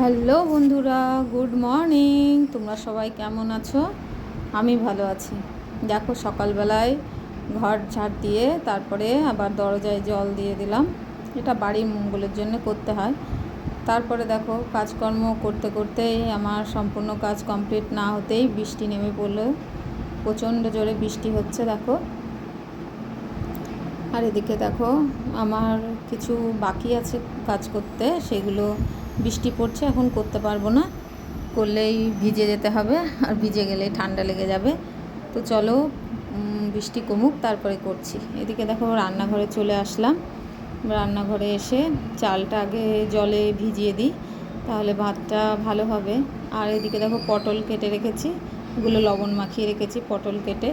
Hello বন্ধুরা, good morning. তোমরা সবাই কেমন আছো? আমি ভালো আছি। দেখো, সকালবেলায় ঘর ঝাড় দিয়ে তারপরে আবার দরজায় জল দিয়ে দিলাম। এটা বাড়ির মঙ্গলের জন্য করতে হয়। তারপরে দেখো, কাজকর্ম করতে করতেই আমার সম্পূর্ণ কাজ কমপ্লিট না হতেই বৃষ্টি নেমে পড়ল। প্রচণ্ড জোরে বৃষ্টি হচ্ছে, দেখো। আর এদিকে দেখো, আমার কিছু বাকি আছে কাজ করতে, সেগুলো বৃষ্টি পড়ছে, এখন করতে পারব না। করলেই ভিজে যেতে হবে, আর ভিজে গেলে ঠান্ডা লেগে যাবে। তো চলো বৃষ্টি কমুক, তারপরে করছি। এদিকে দেখো, রান্নাঘরে চলে আসলাম। রান্নাঘরে এসে চালটা আগে জলে ভিজিয়ে দিই, তাহলে ভাতটা ভালো হবে। আর এদিকে দেখো, পটল কেটে রেখেছি এগুলো লবণ মাখিয়ে রেখেছি, পটল কেটে।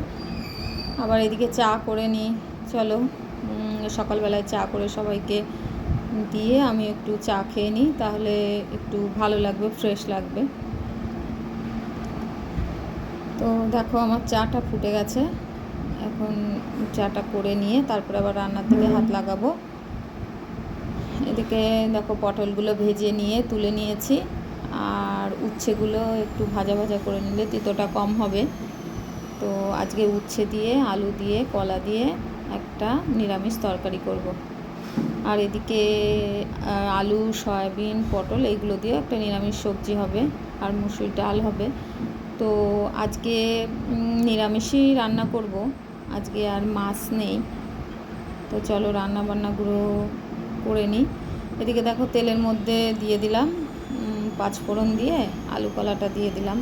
আবার এদিকে চা করে নিই। চলো সকালবেলায় চা করে সবাইকে দিয়ে আমি একটু চা খেয়ে নিই তাহলে একটু ভালো লাগবে ফ্রেশ লাগবে। তো দেখো আমার চাটা ফুটে গেছে। এখন চাটা করে নিয়ে তারপরে আবার রান্নার দিকে হাত লাগাবো। এদিকে দেখো পটলগুলো ভেজে নিয়ে তুলে নিয়েছি। আর উচ্ছেগুলো একটু ভাজা ভাজা করে নিলে তিতোটা কম হবে। তো আজকে উচ্ছে দিয়ে আলু দিয়ে কলা দিয়ে একটা নিরামিষ তরকারি করব। আর এদিকে আলু সয়াবিন পটল এইগুলো দিয়ে একটা নিরামিষ সবজি হবে আর মুসুর ডাল হবে। তো আজকে নিরামিষই রান্না করব। আজকে আর মাছ নেই। তো চলো রান্না বান্নাগুলো করে নিই। এদিকে দেখো তেলের মধ্যে দিয়ে দিলাম উম, পাঁচফোড়ন দিয়ে আলু কলাটা দিয়ে দিলাম।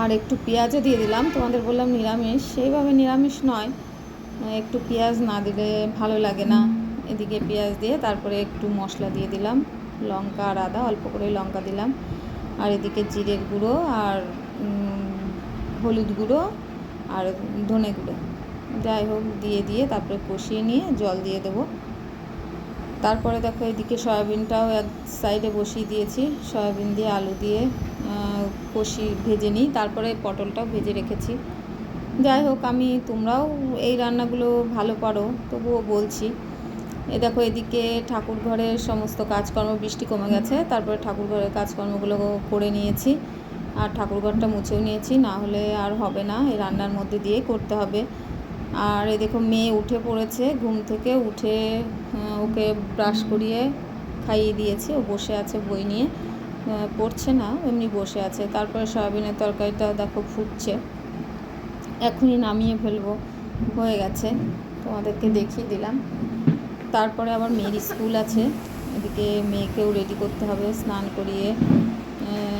আর একটু পেঁয়াজও দিয়ে দিলাম। তোমাদের বললাম নিরামিষ। সেইভাবে নিরামিষ নয়। একটু পেঁয়াজ না দিলে ভালো লাগে না। এদিকে পেঁয়াজ দিয়ে তারপরে একটু মশলা দিয়ে দিলাম। লঙ্কা আর আদা, অল্প করে লঙ্কা দিলাম। আর এদিকে জিরের গুঁড়ো আর হলুদ গুঁড়ো আর ধনে গুঁড়ো। যাই হোক, দিয়ে দিয়ে তারপরে কষিয়ে নিয়ে জল দিয়ে দেবো। তারপরে দেখো এদিকে সয়াবিনটাও এক সাইডে বসিয়ে দিয়েছি। সয়াবিন দিয়ে আলু দিয়ে কষি, ভেজে নিই। তারপরে পটলটাও ভেজে রেখেছি। যাই হোক, আমি তোমরাও এই রান্নাগুলো ভালো পারো তবুও বলছি। এ দেখো, এদিকে ঠাকুর ঘরের সমস্ত কাজকর্ম, বৃষ্টি কমে গেছে, তারপরে ঠাকুর ঘরের কাজকর্মগুলো করে নিয়েছি। আর ঠাকুর ঘরটা মুছেও নিয়েছি, না হলে আর হবে না, এই রান্নার মধ্যে দিয়ে করতে হবে। আর এ দেখো, মেয়ে উঠে পড়েছে, ঘুম থেকে উঠে ওকে ব্রাশ করিয়ে খাইয়ে দিয়েছি, ও বসে আছে বই নিয়ে। পড়ছে না, এমনি বসে আছে। তারপরে সয়াবিনের তরকারিটা দেখো, ফুটছে। এখনই নামিয়ে ফেলব। হয়ে গেছে। তোমাদেরকে দেখিয়ে দিলাম। তারপরে আবার মেয়ের স্কুল আছে। এদিকে মেয়েকেও রেডি করতে হবে স্নান করিয়ে।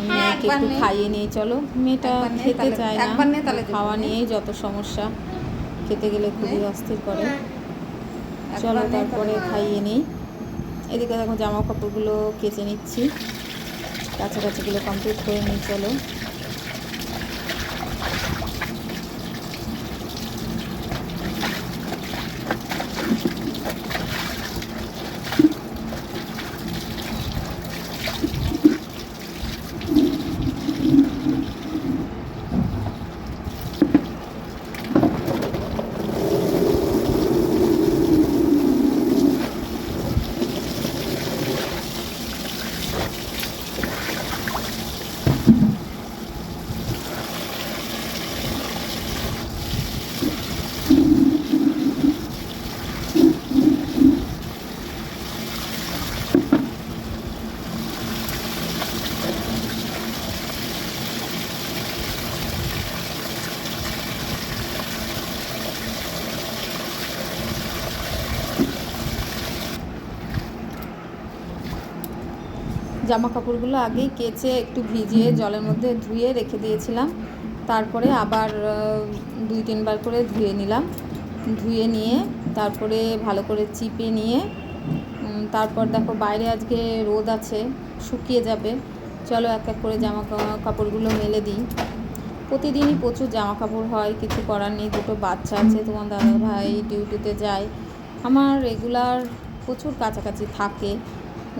মেয়েকে একটু খাইয়ে নিয়ে চলো। মেয়েটা খেতে চায় না। তাহলে খাওয়া নিয়েই যত সমস্যা। খেতে গেলে খুবই অস্থির করে। চলো তারপরে খাইয়ে নিই। এদিকে দেখো জামা কাপড়গুলো কেচে নিচ্ছি। কাছাকাছিগুলো কমপ্লিট করে নিই চলো। জামা কাপড়গুলো আগেই কেচে একটু ভিজিয়ে জলের মধ্যে ধুয়ে রেখে দিয়েছিলাম। তারপরে আবার দুই তিনবার করে ধুয়ে নিলাম। ধুয়ে নিয়ে তারপরে ভালো করে চিপে নিয়ে তারপর দেখো বাইরে আজকে রোদ আছে শুকিয়ে যাবে। চলো এক এক করে জামা কাপড়গুলো মেলে দিই। প্রতিদিনই প্রচুর জামা কাপড় হয় কিছু করার নেই দুটো বাচ্চা আছে তোমার দাদা ভাই ডিউটিতে যায়। আমার রেগুলার প্রচুর কাছাকাছি থাকে।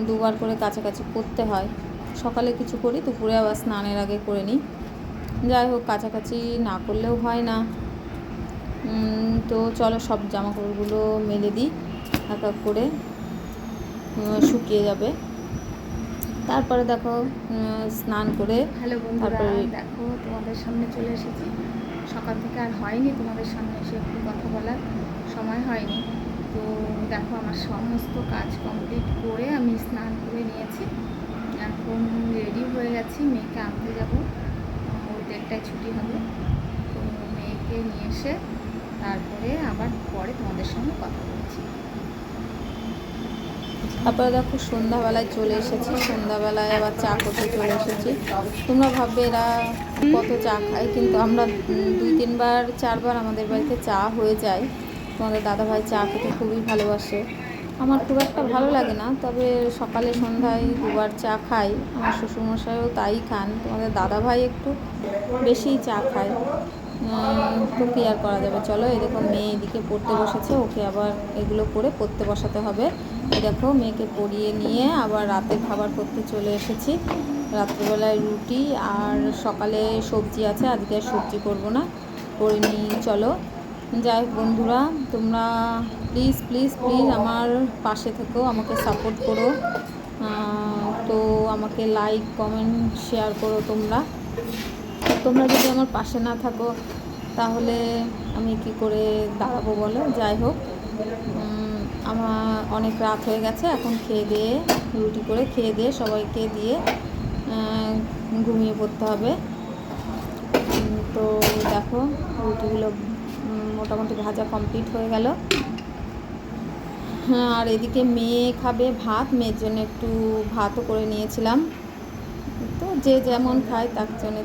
দুবার করে কাছাকাছি করতে হয়। সকালে কিছু করি দুপুরে আবার স্নানের আগে করে নিই। যাই হোক কাছাকাছি না করলেও হয় না। তো চলো সব জামা কাপড়গুলো মেলে দিই এক এক করে শুকিয়ে যাবে। তারপরে দেখো স্নান করে হ্যালো বন্ধুরা তারপরে- দেখো তোমাদের সামনে চলে এসেছি। সকাল থেকে আর হয়নি তোমাদের সামনে এসে একটু কথা বলার সময় হয়নি। তো দেখো আমার সমস্ত কাজ কমপ্লিট করে আমি স্নান করে নিয়েছি। এখন রেডি হয়ে গেছি, মেয়েকে আনতে যাব। ওর দেড়টায় ছুটি হবে। তো মেয়েকে নিয়ে এসে তারপরে আবার পরে তোমাদের সঙ্গে কথা বলছি। তারপরে দেখো সন্ধ্যাবেলায় চলে এসেছি। সন্ধ্যাবেলায় আবার চা করতে চলে এসেছি। তোমরা ভাববে এরা কত চা খায়, কিন্তু আমরা দুই তিনবার, চারবার আমাদের বাড়িতে চা হয়ে যায়। তোমাদের দাদাভাই চা খেতে খুবই ভালোবাসে। আমার খুব একটা ভালো লাগে না, তবে সকালে সন্ধ্যায় দুবার চা খাই। আমার শ্বশুরমশাইও তাই খান। তোমাদের দাদাভাই একটু বেশিই চা খায়। তো কি আর করা যাবে? চলো দেখো মেয়ে এদিকে পড়তে বসেছে। ওকে আবার এগুলো করে পড়তে বসাতে হবে। দেখো, মেয়েকে পড়িয়ে নিয়ে আবার রাতের খাবার করতে চলে এসেছি। রাত্রিবেলায় রুটি আর সকালে সবজি আছে। আজকে আর সবজি করব না। করে নিই, চলো। যাই বন্ধুরা, তোমরা প্লিজ প্লিজ প্লিজ আমার পাশে থেকেও আমাকে সাপোর্ট করো। তো আমাকে লাইক কমেন্ট শেয়ার করো তোমরা। তোমরা যদি আমার পাশে না থাকো, তাহলে আমি কি করে দাঁড়াবো বলো? যাই হোক আমার অনেক রাত হয়ে গেছে, এখন খেয়ে দিয়ে, রুটি করে খেয়ে দিয়ে, সবাইকে দিয়ে ঘুমিয়ে পড়তে হবে। তো দেখো, রুটিগুলো মোটামুটি ভাজা কমপ্লিট হয়ে গেল। হ্যাঁ আর এদিকে মেয়ে খাবে ভাত, মেয়ের জন্য একটু ভাতও করে নিয়েছিলাম। তো যে যেমন খায়, তার জন্য